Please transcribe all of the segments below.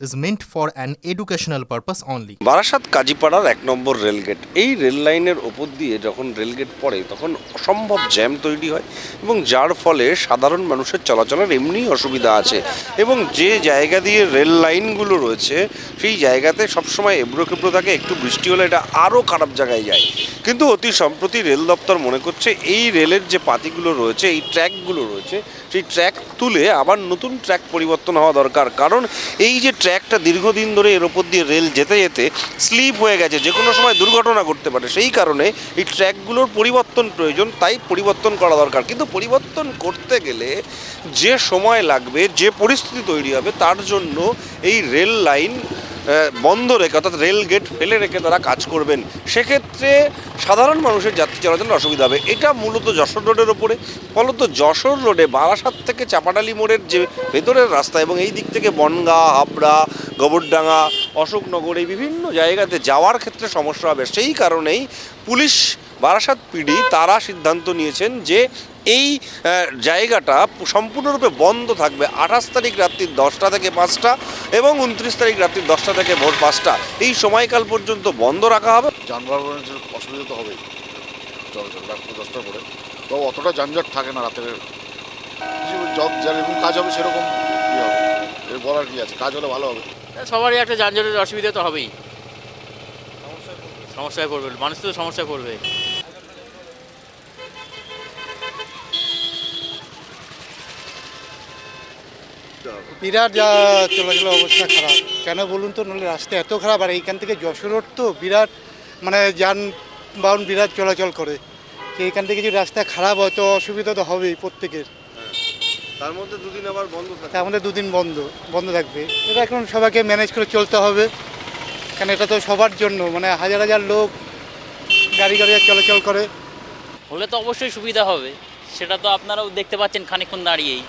is meant for an educational purpose only. Barasat কাজীপাড়ার এক নম্বর রেলগেট এই রেল লাইনের ওপর দিয়ে যখন রেলগেট পড়ে, তখন অসম্ভব জ্যাম তৈরি হয় এবং যার ফলে সাধারণ মানুষের চলাচলের এমনি অসুবিধা আছে এবং যে জায়গা দিয়ে রেল লাইনগুলো রয়েছে, সেই জায়গাতে সবসময় এবড়ো খেবড়ো থাকে, একটু বৃষ্টি হলে এটা আরও খারাপ জায়গায় যায় কিন্তু অতি সম্প্রতি রেল দপ্তর মনে করছে, এই রেলের যে পাতিগুলো রয়েছে, এই ট্র্যাকগুলো রয়েছে, সেই ট্র্যাক তুলে আবার নতুন ট্র্যাক পরিবর্তন হওয়া দরকার। কারণ এই যে ট্র্যাকটা দীর্ঘদিন ধরে এর ওপর দিয়ে রেল যেতে যেতে স্লিপ হয়ে গেছে, যে কোনো সময় দুর্ঘটনা ঘটতে পারে। সেই কারণে এই ট্র্যাকগুলোর পরিবর্তন প্রয়োজন, তাই পরিবর্তন করা দরকার। কিন্তু পরিবর্তন করতে গেলে যে সময় লাগবে, যে পরিস্থিতি তৈরি হবে, তার জন্য এই রেল লাইন বন্ধ রেখে অর্থাৎ রেল গেট ফেলে রেখে তারা কাজ করবেন। সেক্ষেত্রে সাধারণ মানুষের যাত্রী চলাচলের অসুবিধা হবে। এটা মূলত যশোর রোডের ওপরে। ফলত যশোর রোডে বারাসাত থেকে চাপাডালি মোড়ের যে ভেতরের রাস্তা এবং এই দিক থেকে বনগা, হাবড়া, গোবরডাঙ্গা, অশোকনগর এই বিভিন্ন জায়গাতে যাওয়ার ক্ষেত্রে সমস্যা হবে। সেই কারণেই পুলিশ, বারাসাত পিডি তারা সিদ্ধান্ত নিয়েছেন যে এই জায়গাটা সম্পূর্ণরূপে বন্ধ থাকবে। আঠাশ তারিখ রাত্রির দশটা থেকে পাঁচটা এবং উনত্রিশ তারিখ রাত্রির দশটা থেকে ভোর পাঁচটা। এই সময়কাল পর্যন্ত বন্ধ রাখা হবে। যানবাহনের অসুবিধা তো হবেই। চলাচল রাত্রি দশটার পরে। তো অতটা যানজট থাকে না রাতের। জব যেরকম কাজ হবে সেরকম কী হবে। এর বলার কি আছে? কাজ হলে ভালো হবে। সবারই একটা যানজটের অসুবিধা তো হবেই। সমস্যায় পড়বে। মানুষ তো সমস্যায় পড়বে। বিরাট যা চলাচল অবস্থা খারাপ। কেন বলুন তো? নাহলে রাস্তা এত খারাপ আর এইখান থেকে যশোর রোড তো বিরাট মানে যানবাহন বিরাট চলাচল করে তো এইখান থেকে যদি রাস্তা খারাপ হয় তো অসুবিধা তো হবেই প্রত্যেকের। তার মধ্যে দুদিন আবার বন্ধ তার মধ্যে দুদিন বন্ধ বন্ধ থাকবে। এটা এখন সবাইকে ম্যানেজ করে চলতে হবে কারণ এটা তো সবার জন্য মানে হাজার হাজার লোক গাড়ি গাড়ি চলাচল করে। হলে তো অবশ্যই সুবিধা হবে সেটা তো আপনারাও দেখতে পাচ্ছেন খানিক্ষণ দাঁড়িয়েই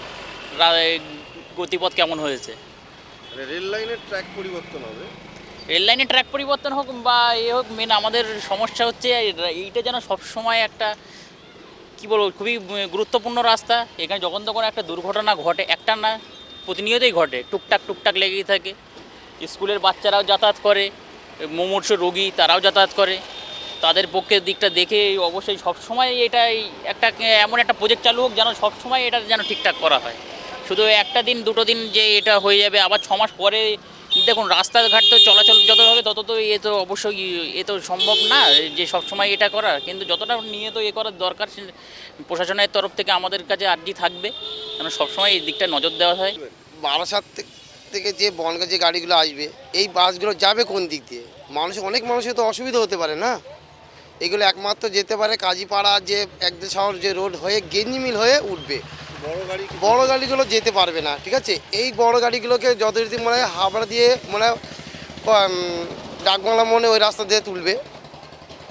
রা- গতিপথ কেমন হয়েছে। রেল লাইনের ট্র্যাক পরিবর্তন হবে। রেল লাইনে ট্র্যাক পরিবর্তন হোক বা এ হোক মেন আমাদের সমস্যা হচ্ছে এইটা যেন সবসময় একটা, কী বলব, খুবই গুরুত্বপূর্ণ রাস্তা। এখানে যখন তখন একটা দুর্ঘটনা ঘটে, একটা না, প্রতিনিয়তই ঘটে, টুকটাক টুকটাক লেগেই থাকে। স্কুলের বাচ্চারাও যাতায়াত করে, মুমূর্ষ রোগী তারাও যাতায়াত করে। তাদের পক্ষে দিকটা দেখে অবশ্যই সবসময় এটা একটা, এমন একটা প্রজেক্ট চালু হোক যেন সবসময় এটা যেন ঠিকঠাক করা হয়। শুধু একটা দিন, দুটো দিন যে এটা হয়ে যাবে, আবার ছ মাস পরে দেখুন, রাস্তাঘাট তো চলাচল যত হবে তত তো এ তো অবশ্যই এ তো সম্ভব না, যে সব সময় এটা করা। কিন্তু যতটা নিয়ে তো এ করার দরকার প্রশাসনের তরফ থেকে আমাদের কাছে আর্জি থাকবে। যেন সবসময় এই দিকটা নজর দেওয়া হয়। বারাসাত থেকে যে বনগা যে গাড়িগুলো আসবে, এই বাসগুলো যাবে কোন দিক দিয়ে? মানুষ, অনেক মানুষের তো অসুবিধা হতে পারে না? এগুলো একমাত্র যেতে পারে কাজীপাড়া যে একদম শহর যে রোড হয়ে গেঞ্জিমিল হয়ে উঠবে। বড় গাড়ি বড় গাড়িগুলো যেতে পারবে না ঠিক আছে? এই বড় গাড়িগুলোকে যথারীতি মনে হয় হাবড়া দিয়ে মানে ডাকবাংলা মনে ওই রাস্তা দিয়ে তুলবে।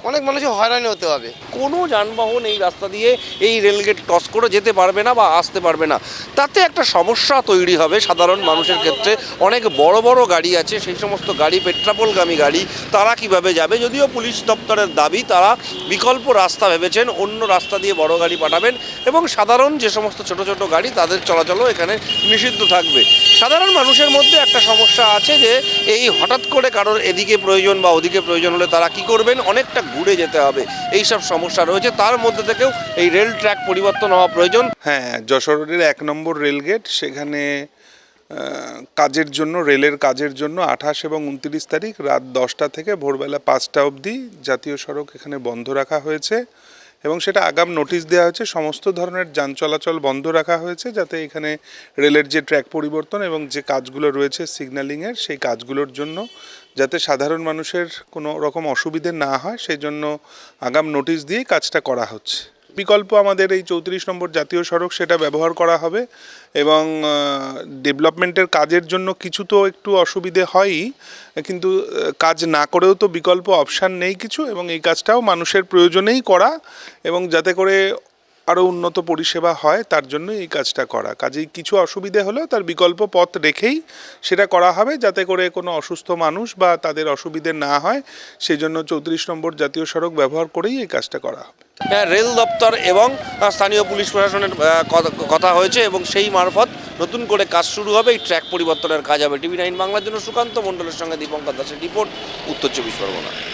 অনেক মানুষের হয়রানি হতে হবে। কোনো যানবাহন এই রাস্তা দিয়ে এই রেলগেট ক্রস করে যেতে পারবে না বা আসতে পারবে না। তাতে একটা সমস্যা তৈরি হবে সাধারণ মানুষের ক্ষেত্রে। অনেক বড় বড় গাড়ি আছে সেই সমস্ত গাড়ি পেট্রাপোলগামী গাড়ি তারা কীভাবে যাবে? যদিও পুলিশ দপ্তরের দাবি তারা বিকল্প রাস্তা ভেবেছেন অন্য রাস্তা দিয়ে বড় গাড়ি পাঠাবেন। এবং সাধারণ যে সমস্ত ছোট ছোট গাড়ি, তাদের চলাচলও এখানে নিষিদ্ধ থাকবে। সাধারণ মানুষের মধ্যে একটা সমস্যা আছে যে, এই হঠাৎ করে কারোর এদিকে প্রয়োজন বা ওদিকে প্রয়োজন হলে তারা কি করবেন? অনেকটা ঘুরে যেতে হবে। এই সব সমস্যা রয়েছে। তার মধ্যে থেকেও এই রেল ট্র্যাক পরিবর্তন হওয়া প্রয়োজন। হ্যাঁ যশোরের এক নম্বর রেলগেট সেখানে কাজের জন্য, রেলের কাজের জন্য আঠাশ এবং উনত্রিশ তারিখ রাত দশটা থেকে ভোরবেলা পাঁচটা অবধি জাতীয় সড়ক এখানে বন্ধ রাখা হয়েছে। এবং সেটা আগাম নোটিশ দেওয়া হয়েছে। সমস্ত ধরনের যান চলাচল বন্ধ রাখা হয়েছে যাতে এখানে রেলের যে ট্র্যাক পরিবর্তন এবং যে কাজগুলো রয়েছে সিগন্যালিংয়ের সেই কাজগুলোর জন্য যাতে সাধারণ মানুষের কোনো রকম অসুবিধে না হয় সেই জন্য আগাম নোটিশ দিয়েই কাজটা করা হচ্ছে। বিকল্প আমাদের এই চৌত্রিশ নম্বর জাতীয় সড়ক সেটা ব্যবহার করা হবে এবং ডেভেলপমেন্টের কাজের জন্য কিছু তো একটু অসুবিধে হয়ই, কিন্তু কাজ না করেও তো বিকল্প অপশান নেই কিছু এবং এই কাজটাও মানুষের প্রয়োজনেই করা এবং যাতে করে আরও উন্নত পরিষেবা হয় তার জন্য এই কাজটা করা। কাজেই কিছু অসুবিধে হলেও তার বিকল্প পথ রেখেই সেটা করা হবে যাতে করে কোনো অসুস্থ মানুষ বা তাদের অসুবিধে না হয়। সেই জন্য চৌত্রিশ নম্বর জাতীয় সড়ক ব্যবহার করেই এই কাজটা করা হবে। হ্যাঁ, রেল দপ্তর এবং স্থানীয় পুলিশ প্রশাসনের কথা- হয়েছে এবং সেই মারফত নতুন করে কাজ শুরু হবে। এই ট্র্যাক পরিবর্তনের কাজ হবে। টিভি নাইন বাংলার জন্য সুকান্ত মণ্ডলের সঙ্গে দীপঙ্কর দাসের রিপোর্ট উত্তর চব্বিশ পরগনা।